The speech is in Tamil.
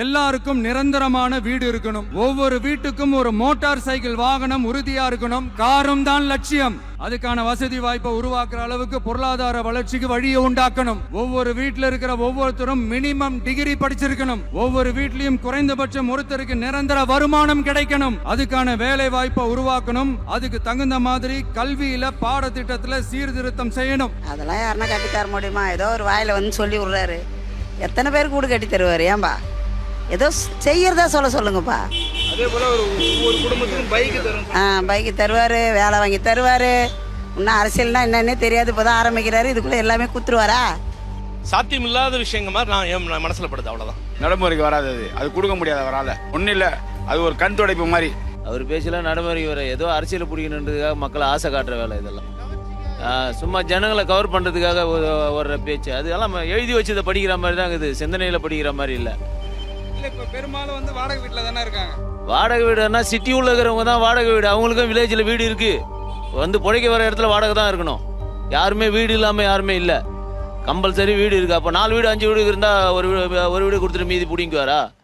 எல்லாருக்கும் நிரந்தரமான வீடு இருக்கணும். ஒவ்வொரு வீட்டுக்கும் ஒரு மோட்டார் சைக்கிள் வாகனம் உறுதியா இருக்கணும். காரும் தான் லட்சியம். அதுக்கான வசதி வாய்ப்பை உருவாக்குற அளவுக்கு பொருளாதார வளர்ச்சிக்கு வழியை உண்டாக்கணும். ஒவ்வொரு வீட்டில் இருக்கிற ஒவ்வொருத்தரும் மினிமம் டிகிரி படிச்சிருக்கணும். ஒவ்வொரு வீட்லயும் குறைந்தபட்சம் ஒருத்தருக்கு நிரந்தர வருமானம் கிடைக்கணும். அதுக்கான வேலை வாய்ப்பை உருவாக்கணும். அதுக்கு தகுந்த மாதிரி கல்வியில பாடத்திட்டத்துல சீர்திருத்தம் செய்யணும். அதெல்லாம் யாருன்னா கட்டி தர முடியுமா? ஏதோ ஒரு வாயில் வந்து சொல்லி விட்றாரு. எத்தனை பேர் கூட கட்டி தருவார் ஏன்பா? ஏதோ செய்யறதா சொல்ல சொல்லுங்கப்பா. அதே போல ஒரு குடும்பத்துக்கும் பைக்கு தரும். ஆ பைக்கு தருவார் வேலை வாங்கி தருவார். இன்னும் அரசியல்னா என்னன்னே தெரியாது இப்போ தான் ஆரம்பிக்கிறாரு. இதுக்குள்ளே எல்லாமே குத்துருவாரா? சாத்தியம் இல்லாத விஷயங்க மாதிரி நான் என் மனசுல படுது அவ்வளவுதான். நடைமுறைக்கு வராது அது. அது கொடுக்க முடியாது அவரால் ஒன்றும் இல்லை. அது ஒரு கண் துடைப்பு மாதிரி. அவர் பேச்செல்லாம் நடைமுறைக்கு வர. ஏதோ அரசியல் பிடிக்கணுன்றதுக்காக மக்களை ஆசை காட்டுற வேலை இதெல்லாம். சும்மா ஜனங்களை கவர் பண்ணுறதுக்காக வர்ற பேச்சு. அதெல்லாம் எழுதி வச்சதை படிக்கிற மாதிரி தான் இது சிந்தனையில் படிக்கிற மாதிரி இல்லை. இல்ல இப்ப பெரும்பாலும் வந்து வாடகை வீட்டுல தானே இருக்காங்க. வாடகை வீடுனா சிட்டி உள்ள இருக்கிறவங்க தான் வாடகை வீடு. அவங்களுக்கும் வில்லேஜில் வீடு இருக்கு. வந்து பிழைக்க வர இடத்துல வாடகை தான் இருக்கணும். யாருமே வீடு இல்லாமல் யாருமே இல்லை. கம்பல்சரி வீடு இருக்கு. அப்போ நாலு வீடு அஞ்சு வீடு இருந்தால் ஒரு வீடு ஒரு வீடு கொடுத்துட்டு மீதி பிடிங்குவாரா